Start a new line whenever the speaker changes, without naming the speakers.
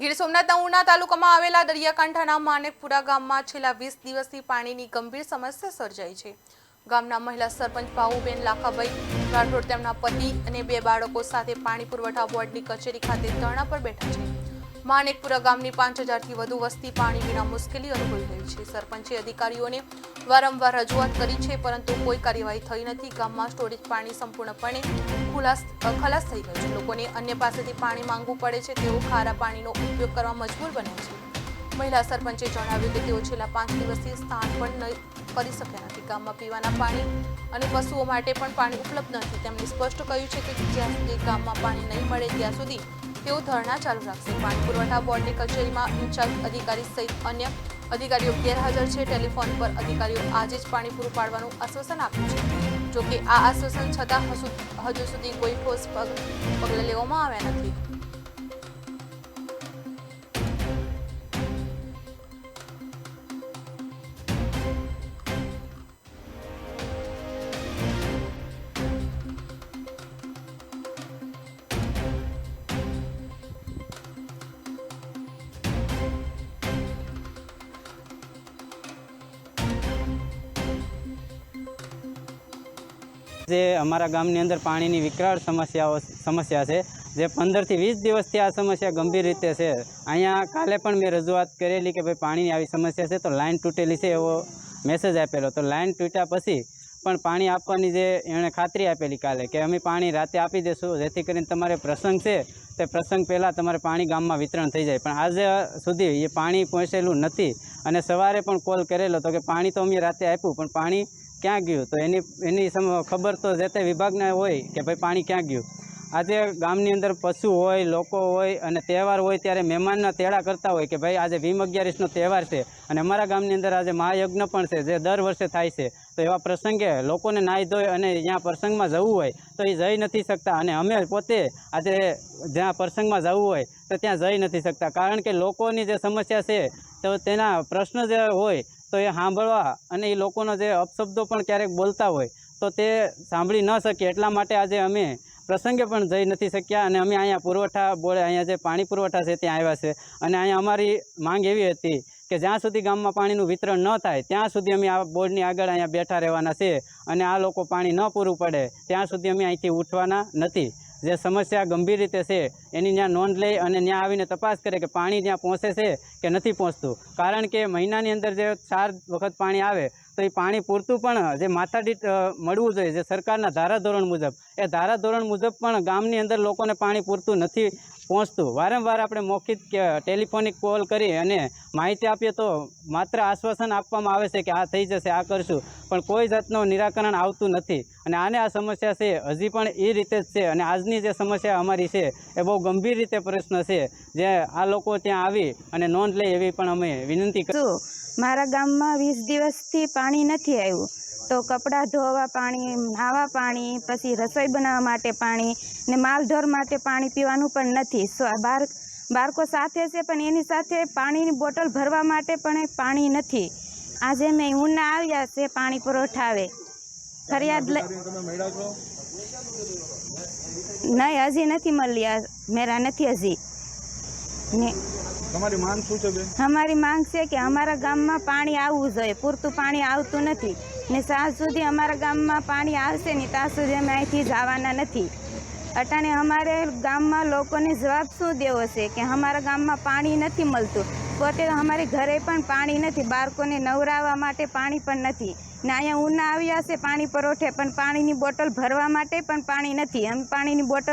ગીર સોમનાથના ઉના તાલુકામાં આવેલા દરિયાકાંઠાના માનેકપુરા ગામમાં છેલ્લા વીસ દિવસથી પાણીની ગંભીર સમસ્યા સર્જાઈ છે. ગામના મહિલા સરપંચ ભાવુબેન લાખાભાઈ રાઠોડ તેમના પતિ અને બે બાળકો સાથે પાણી પુરવઠા બોર્ડની કચેરી ખાતે ધરણા પર બેઠા છે. માનેકપુરા ગામની પાંચ હજારથી વધુ વસ્તી પાણી વિના મુશ્કેલી અનુભવી રહી છે. સરપંચે અધિકારીઓને વારંવાર રજૂઆત કરી છે, પરંતુ કોઈ કાર્યવાહી થઈ નથી. ગામમાં સ્ટોરેજ પાણી સંપૂર્ણપણે ખુલાસ ખલાસ થઈ ગયું છે. લોકોને અન્ય પાસેથી પાણી માંગવું પડે છે. તેઓ ખારા પાણીનો ઉપયોગ કરવા મજબૂર બને છે. મહિલા સરપંચે જણાવ્યું કે તેઓ છેલ્લા પાંચ દિવસથી સ્નાન પણ કરી શક્યા નથી. ગામમાં પીવાના પાણી અને પશુઓ માટે પણ પાણી ઉપલબ્ધ નથી. તેમણે સ્પષ્ટ કહ્યું છે કે જ્યાં સુધી ગામમાં પાણી નહીં મળે, ત્યાં સુધી તેઓ ધરણા ચાલુ રાખશે. પાણી પુરવઠા બોર્ડની કચેરીમાં ઇન્ચાર્જ અધિકારી સહિત અન્ય અધિકારીઓ ગેરહાજર છે. ટેલિફોન પર અધિકારીઓ આજે જ પાણી પૂરું પાડવાનું આશ્વાસન આપ્યું છે. જોકે આ આશ્વાસન છતાં હજુ સુધી કોઈ ઠોસ પગ, પગલાં લેવામાં આવ્યા નથી.
જે અમારા ગામની અંદર પાણીની વિકરાળ સમસ્યાઓ સમસ્યા છે, જે પંદરથી વીસ દિવસથી આ સમસ્યા ગંભીર રીતે છે. અહીંયા કાલે પણ મેં રજૂઆત કરેલી કે ભાઈ પાણીની આવી સમસ્યા છે, તો લાઈન તૂટેલી છે એવો મેસેજ આપેલો. તો લાઈન તૂટ્યા પછી પણ પાણી આપવાની જે એણે ખાતરી આપેલી કાલે કે અમે પાણી રાતે આપી દઈશું જેથી કરીને તમારે પ્રસંગ છે, તે પ્રસંગ પહેલાં તમારે પાણી ગામમાં વિતરણ થઈ જાય. પણ આજે સુધી એ પાણી પહોંચેલું નથી. અને સવારે પણ કોલ કરેલો તો કે પાણી તો અમે રાતે આપ્યું, પણ પાણી ક્યાં ગયું? તો એની એની ખબર તો જે તે વિભાગને હોય કે ભાઈ પાણી ક્યાં ગયું? આજે ગામની અંદર પશુ હોય, લોકો હોય અને તહેવાર હોય ત્યારે મહેમાનના તેડા કરતા હોય કે ભાઈ આજે ભીમ અગિયારીસનો તહેવાર છે અને અમારા ગામની અંદર આજે મહાયજ્ઞ પણ છે જે દર વર્ષે થાય છે. તો એવા પ્રસંગે લોકોને નાહી ધોઈ અને જ્યાં પ્રસંગમાં જવું હોય તો એ જઈ નથી શકતા અને અમે પોતે આજે જ્યાં પ્રસંગમાં જવું હોય તો ત્યાં જઈ નથી શકતા. કારણ કે લોકોની જે સમસ્યા છે તો તેના પ્રશ્ન જે હોય તો એ સાંભળવા અને એ લોકોનો જે અપશબ્દો પણ ક્યારેક બોલતા હોય, તો તે સાંભળી ન શકીએ એટલા માટે આજે અમે પ્રસંગે પણ જઈ નથી શક્યા અને અમે અહીંયા પુરવઠા બોર્ડ અહીંયા જે પાણી પુરવઠા છે ત્યાં આવ્યા છે. અને અહીંયા અમારી માંગ એવી હતી કે જ્યાં સુધી ગામમાં પાણીનું વિતરણ ન થાય, ત્યાં સુધી અમે આ બોર્ડની આગળ અહીંયા બેઠા રહેવાના છે અને આ લોકો પાણી ન પૂરું પડે, ત્યાં સુધી અમે અહીંથી ઉઠવાના નથી. જે સમસ્યા ગંભીર રીતે છે, એની ત્યાં નોંધ લઈ અને ત્યાં આવીને તપાસ કરે કે પાણી ત્યાં પહોંચે છે કે નથી પહોંચતું. કારણ કે મહિનાની અંદર જે ચાર વખત પાણી આવે, તો એ પાણી પૂરતું પણ જે માથાદીઠ મળવું જોઈએ, જે સરકારના ધારાધોરણ મુજબ. એ ધારાધોરણ મુજબ પણ ગામની અંદર લોકોને પાણી પૂરતું નથી પહોંચતું. વારંવાર આપણે મૌખિક ટેલિફોનિક કોલ કરી અને માહિતી આપીએ તો માત્ર આશ્વાસન આપવામાં આવે છે કે આ થઈ જશે, આ કરશું. પણ કોઈ જાતનું નિરાકરણ આવતું નથી. અને આને આ સમસ્યા છે, હજી પણ એ રીતે જ છે. અને આજની જે સમસ્યા અમારી છે, એ બહુ ગંભીર રીતે પ્રશ્ન છે. જે આ લોકો ત્યાં આવી અને નોંધ લે એવી પણ અમે વિનંતી
કરીશું મારા ગામમાં વીસ દિવસથી પાણી નથી આવ્યું તો કપડાં ધોવા પાણી, નાવા પાણી, પછી રસોઈ બનાવવા માટે પાણી ને માલઢોર માટે પાણી પીવાનું પણ નથી. બાર, બાળકો સાથે છે પણ એની સાથે પાણીની બોટલ ભરવા માટે પણ પાણી નથી. આજે મેં ઉના આવ્યા છે પાણી પુરવઠાવે ફરિયાદ લઈ નહીં, હજી નથી મળ્યા. મેરા નથી હજી. ને
તમારી માંગ શું છે બેન?
અમારી માંગ છે કે અમારા ગામમાં પાણી આવવું જોઈએ. પૂરતું પાણી આવતું નથી. ને સાંજ સુધી અમારા ગામમાં પાણી આવશે ને ત્યાં સુધી અમે અહીંથી જવાના નથી. અટાણે અમારે ગામમાં લોકોને જવાબ શું દેવો છે કે અમારા ગામમાં પાણી નથી મળતું? પોતે અમારે ઘરે પણ પાણી નથી. બાળકોને નવરાવવા માટે પાણી પણ નથી. ને અહીંયા ઉના આવ્યા છે પાણી પરોઠે, પણ પાણીની બોટલ ભરવા માટે પણ પાણી નથી. અમે પાણીની બોટલ